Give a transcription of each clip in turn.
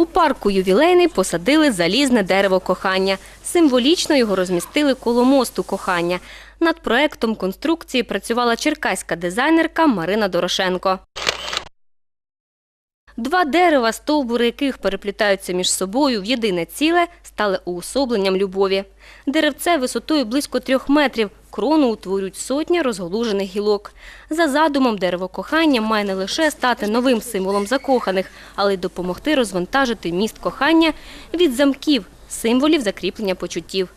У парку ювілейний посадили залізне дерево кохання. Символічно його розмістили коло мосту кохання. Над проектом конструкції працювала черкаська дизайнерка Марина Дорошенко. Два дерева, стовбури яких переплітаються між собою в єдине ціле, стали уособленням любові. Деревце висотою близько трьох метрів, крону утворюють сотня розголужених гілок. За задумом, дерево кохання має не лише стати новим символом закоханих, але й допомогти розвантажити міст кохання від замків, символів закріплення почуттів.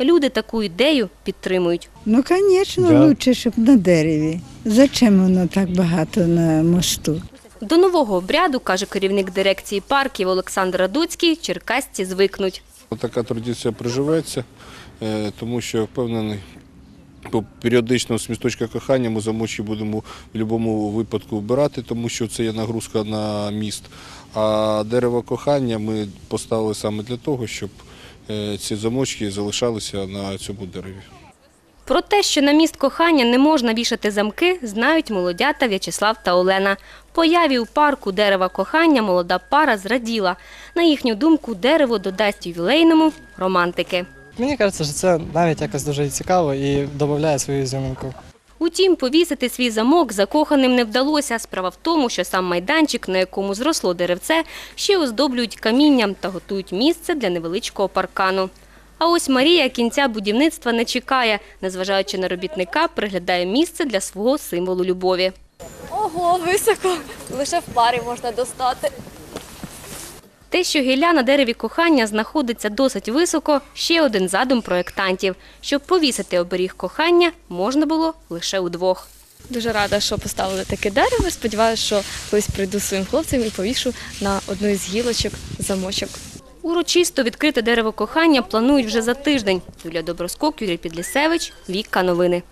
Люди таку ідею підтримують. Ну, звісно, Да. краще, щоб на дереві. Зачем воно так багато на мосту? До нового обряду, каже керівник дирекції парків Олександр Радуцький, черкасці звикнуть. Така традиція приживеться, е, тому що я впевнений, періодично з місточка кохання ми замочі будемо в будь-якому випадку вбирати, тому що це є нагрузка на міст. А дерево кохання ми поставили саме для того, щоб е, ці замочки залишалися на цьому дереві. Про те, що на міст кохання не можна вішати замки, знають молодята В'ячеслав та Олена. Появі у парку дерева кохання молода пара зраділа. На їхню думку, дерево додасть ювілейному романтики. Мені кажеться, що це навіть якось дуже цікаво і додає свою зйомку. Утім, повісити свій замок закоханим не вдалося. Справа в тому, що сам майданчик, на якому зросло деревце, ще оздоблюють камінням та готують місце для невеличкого паркану. А ось Марія кінця будівництва не чекає, незважаючи на робітника, приглядає місце для свого символу любові. Ого, високо. Лише в парі можна достати. Те, що гілля на дереві кохання знаходиться досить високо, ще один задум проєктантів. Щоб повісити оберіг кохання, можна було лише удвох. Дуже рада, що поставили таке дерево. Сподіваюся, що колись прийду своїм хлопцем і повішу на одну із гілочок замочок. Урочисто відкрите дерево кохання планують вже за тиждень. Юлія Доброскок, Юрій Підлісевич, Вікка Новини.